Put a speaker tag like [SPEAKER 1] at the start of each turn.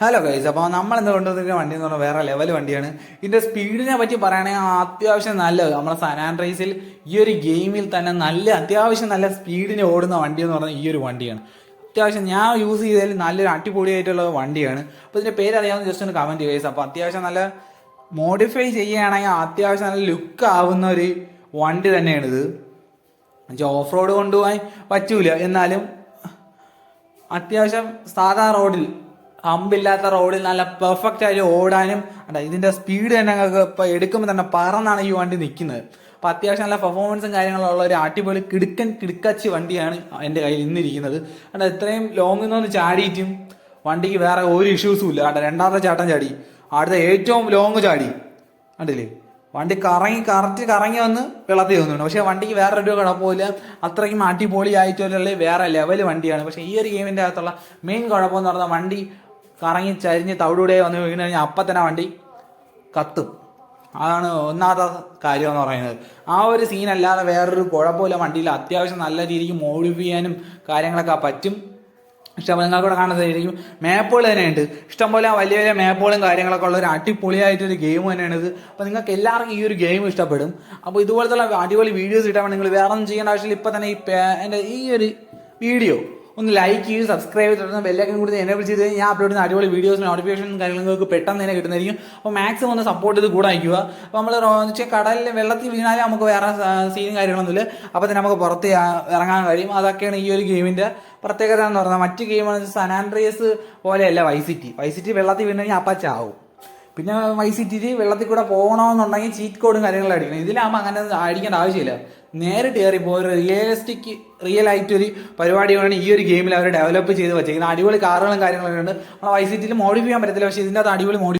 [SPEAKER 1] Hello guys അപ്പോൾ നമ്മൾ എന്ത് കൊണ്ടുവന്നിരിക്കുന്ന വണ്ടി എന്ന് പറഞ്ഞാൽ വേറെ ലെവൽ വണ്ടിയാണ്. ഇതിന്റെ സ്പീഡിനെ പറ്റി പറയുകയാണെങ്കിൽ അത്യാവശ്യം നല്ല നമ്മുടെ സനാൻ റേസിൽ ഈ ഒരു ഗെയിമിൽ തന്നെ നല്ല അത്യാവശ്യം നല്ല സ്പീഡിന് ഓടുന്ന വണ്ടി എന്ന് പറഞ്ഞാൽ ഈ ഒരു വണ്ടിയാണ്. അത്യാവശ്യം ഞാൻ യൂസ് ചെയ്തതിൽ നല്ലൊരു അടിപൊളിയായിട്ടുള്ള വണ്ടിയാണ്. അപ്പോൾ ഇതിന്റെ പേര് അറിയാവുന്ന ജസ്റ്റ് ഒന്ന് കമന്റ് ഗൈസ് അപ്പോൾ അത്യാവശ്യം നല്ല മോഡിഫൈ ചെയ്യുകയാണെങ്കിൽ അത്യാവശ്യം നല്ല ലുക്ക് ആവുന്ന ഒരു വണ്ടി തന്നെയാണ് തന്നെയാണിത് ഓഫ് റോഡ് കൊണ്ടുപോകാൻ പറ്റൂല. എന്നാലും അത്യാവശ്യം സാധാ റോഡിൽ ഹമ്പില്ലാത്ത റോഡിൽ നല്ല പെർഫെക്റ്റ് ആയിട്ട് ഓടാനും ഇതിന്റെ സ്പീഡ് തന്നെ ഞങ്ങൾക്ക് ഇപ്പൊ എടുക്കുമ്പോൾ തന്നെ പറന്നാണ് ഈ വണ്ടി നിൽക്കുന്നത് അപ്പൊ അത്യാവശ്യം നല്ല പെർഫോമൻസും കാര്യങ്ങളും ഉള്ള ഒരു അടിപൊളി കിടുക്കൻ കിടുക്കച്ചി വണ്ടിയാണ് എന്റെ കയ്യിൽ ഇന്നിരിക്കുന്നത്. അല്ല ഇത്രയും ലോങ്ങിൽ നിന്ന് ചാടിയിട്ടും വണ്ടിക്ക് വേറെ ഒരു ഇഷ്യൂസും ഇല്ല. കണ്ട രണ്ടാമത്തെ ചാട്ടം ചാടി. അടുത്ത ഏറ്റവും ലോങ് ചാടി. കണ്ടില്ലേ? വണ്ടി കറങ്ങി കറക്റ്റ് കറങ്ങി വന്ന് വെള്ളത്തിൽ വന്നിട്ടുണ്ട്. പക്ഷെ വണ്ടിക്ക് വേറെ ഒരു കുഴപ്പമില്ല. അത്രയ്ക്കും അടിപൊളി ആയിട്ടുള്ള വേറെ ലെവൽ വണ്ടിയാണ്. പക്ഷെ ഈ ഒരു ഗെയിമിന്റെ അകത്തുള്ള മെയിൻ കുഴപ്പമെന്ന് പറഞ്ഞാൽ വണ്ടി കറങ്ങി ചരിഞ്ഞ് തവിടൂടെ വന്ന് വീണ് കഴിഞ്ഞാൽ അപ്പം തന്നെ വണ്ടി കത്തും. അതാണ് ഒന്നാമത്തെ കാര്യം എന്ന് പറയുന്നത്. ആ ഒരു സീനല്ലാതെ വേറൊരു കുഴപ്പമില്ല. വണ്ടിയിൽ അത്യാവശ്യം നല്ല രീതിക്ക് മോഡിഫൈ കാര്യങ്ങളൊക്കെ പറ്റും. ഇഷ്ടംപോലെ നിങ്ങൾക്കൂടെ കാണുന്നതായിരിക്കും മാപ്പുകൾ തന്നെയുണ്ട്. ഇഷ്ടംപോലെ വലിയ വലിയ മാപ്പുകളും കാര്യങ്ങളൊക്കെ ഉള്ള ഒരു അടിപൊളിയായിട്ടൊരു ഗെയിം തന്നെയാണ് ഇത്. അപ്പോൾ നിങ്ങൾക്ക് എല്ലാവർക്കും ഈ ഒരു ഗെയിം ഇഷ്ടപ്പെടും. അപ്പോൾ ഇതുപോലത്തെ അടിപൊളി വീഡിയോസ് കിട്ടാൻ നിങ്ങൾ വേറെ ഒന്നും ചെയ്യേണ്ട ആവശ്യമില്ല. ഇപ്പം തന്നെ ഈ എന്റെ ഈ ഒരു വീഡിയോ ഒന്ന് ലൈക്ക് ചെയ്ത് സബ്സ്ക്രൈബ് തുടർന്ന് ബെല്ലൈക്കൻ കൂടി എനേബിൾ ചെയ്ത് കഴിഞ്ഞാൽ ഞാൻ അപ്ലോഡ് ചെയ്യുന്ന അടിപൊളി വീഡിയോസ് നോട്ടിഫിക്കേഷൻ കാര്യങ്ങൾക്ക് പെട്ടെന്ന് തന്നെ കിട്ടുന്നതായിരിക്കും. അപ്പോൾ മാക്സിമം ഒന്ന് സപ്പോർട്ട് ചെയ്ത് കൂടെ അയക്കുക. അപ്പോൾ നമ്മൾ വെച്ചാൽ കടലിൽ വെള്ളത്തിൽ വീണാലും നമുക്ക് വേറെ സീനും കാര്യങ്ങളൊന്നുമില്ല. അപ്പോൾ തന്നെ നമുക്ക് പുറത്ത് ഇറങ്ങാൻ കഴിയും. അതൊക്കെയാണ് ഈ ഒരു ഗെയിമിന്റെ പ്രത്യേകത എന്ന് പറഞ്ഞാൽ മറ്റ് ഗെയിമാണ് സനാൻഡ്രിയസ് പോലെയല്ല വൈസിറ്റി വൈസിറ്റി വെള്ളത്തിൽ വീണ് കഴിഞ്ഞാൽ അപ്പം വൈ സി ടി വെള്ളത്തിൽ കൂടെ പോകണമെന്നുണ്ടെങ്കിൽ ചീറ്റ് കോഡും കാര്യങ്ങളും അടിക്കണം ഇതിലാകുമ്പോൾ അങ്ങനെ അടിക്കേണ്ട ആവശ്യമില്ല. നേരിട്ട് കയറിപ്പോൾ ഒരു റിയലിസ്റ്റിക് റിയൽ ആയിട്ട് ഒരു പരിപാടിയാണ് ഈ ഒരു ഗെയിമിൽ അവർ ഡെവലപ്പ് ചെയ്ത് വെച്ചേക്കുന്നത്. അടിപൊളി കാറുകളും കാര്യങ്ങളൊക്കെ ഉണ്ട്. നമ്മളെ വൈസിറ്റിയിൽ മോഡിഫൈ ചെയ്യാൻ പറ്റത്തില്ല. പക്ഷേ ഇതിന്റെ അത് അടിപൊളി മോഡി